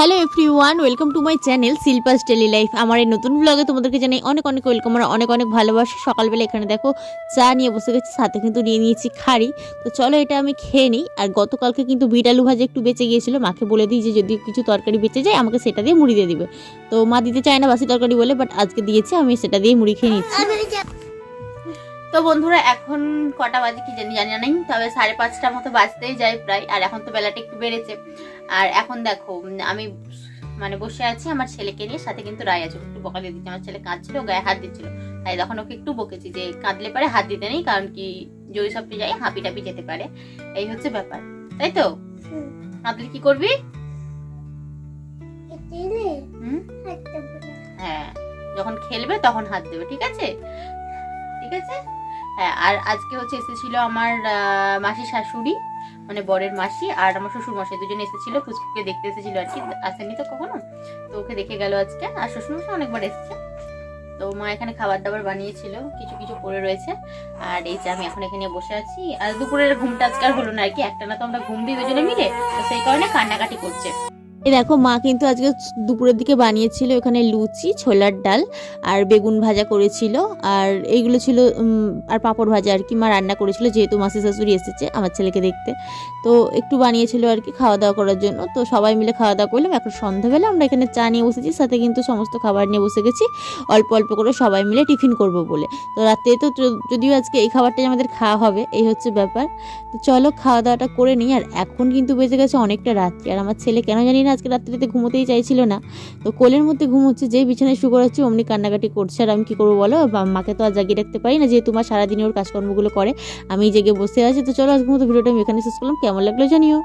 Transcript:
Hello everyone welcome to my channel Shilpa's daily life আমার এই নতুন ব্লগে তোমাদেরকে জানাই অনেক অনেক ওয়েলকাম আর অনেক অনেক ভালোবাসা। সকালবেলা এখানে দেখো, চা নিয়ে বসে গেছি, সাথে কিন্তু নিয়ে নিয়েছি খাড়ি। তো চলো এটা আমি খেয়ে নিই। আর গতকালকে কিন্তু বিট আলু ভাজা একটু বেঁচে গিয়েছিল, মাকে বলে দিই যে যদি কিছু তরকারি বেঁচে যায়, আমাকে সেটা দিয়ে মুড়ি দিয়ে দিবে। তো মা দিতে চায় না বাসি তরকারি বলে বাট আজকে দিয়েছে, আমি সেটা দিয়ে মুড়ি খেয়ে নিচ্ছি। তো বন্ধুরা এখন কটা বাজে কি জানি জানি নেই তবে সাড়ে পাঁচটার মতো বাজতেই যায় প্রায় আর এখন তো বেলাটা একটু বেড়েছে। আর এখন দেখো আমি মানে বসে আছি আমার ছেলেকে নিয়ে সাথে কিন্তু রায় আছে একটু বকা দিয়ে দিচ্ছি। আমার ছেলে কাঁদছিল গায়ে হাত দিচ্ছিল। তাই তখন ওকে একটু বকেছি যে কাঁদলে পারে হাত দিতে নেই কারণ কি যদি সব যাই হাঁপি টাপি যেতে পারে। এই হচ্ছে ব্যাপার তাই তো? কাঁদলে কি করবি? হ্যাঁ যখন খেলবে তখন হাত দেবে ঠিক আছে? ঠিক আছে? হ্যাঁ আর আজকে হচ্ছে এসেছিল আমার মাসি শাশুড়ি মানে বরের মাসি আর আমার শ্বশুর মশাই দুজনে এসেছিল, ফুচকুকে দেখতে এসেছিল আর কি আসেনি তো কখনো? তো ওকে দেখে গেল আজকে, আর শ্বশুর মশাই অনেকবার এসেছে। তো মা এখানে খাবার দাবার বানিয়েছিল, কিছু কিছু পড়ে রয়েছে, আর এই যে আমি এখন এখানে বসে আছি। আর দুপুরের ঘুমটা আজকে আর হলো না আর কি একটা না তো আমরা ঘুম দিই দুজনে মিলে, তো সেই কারণে কান্নাকাটি করছে। এই দেখো, মা কিন্তু আজকে দুপুরের দিকে বানিয়েছিল এখানে লুচি, ছোলার ডাল আর বেগুন ভাজা করেছিল। আর এইগুলো ছিল আর পাঁপড় ভাজা আর কি মা রান্না করেছিল, যেহেতু মাসি শাশুড়ি এসেছে আমার ছেলেকে দেখতে। তো একটু বানিয়েছিল আর কি খাওয়া দাওয়া করার জন্য। তো সবাই মিলে খাওয়া দাওয়া করলাম। এখন সন্ধ্যাবেলা আমরা এখানে চা নিয়ে বসেছি, সাথে কিন্তু সমস্ত খাবার নিয়ে বসে গেছি। অল্প অল্প করে সবাই মিলে টিফিন করব বলে। তো রাতে তো যদিও আজকে এই খাবারটাই আমাদের খাওয়া হবে, এই হচ্ছে ব্যাপার। তো চলো খাওয়া দাওয়াটা করে নিই। আর এখন কিন্তু বেজে গেছে অনেকটা রাত্রি। আর আমার ছেলে কেন জানি না আজকে রাত্রিতে ঘুমোতেই চাইছিল না। তো কোলের মধ্যে ঘুম হচ্ছে যেই বিছানায় শুকর হচ্ছে অমনি কান্নাকাটি করছে। আর আমি কী করব বলো? মাকে তো আর জাগিয়ে রাখতে পারি না, যেহেতু মা সারাদিনে ওর কাজকর্মগুলো করে। আমি জেগে বসে আছি। তো চলো আজকের মতো ভিডিওটা আমি এখানে শেষ করলাম। কেমন লাগল জানিও।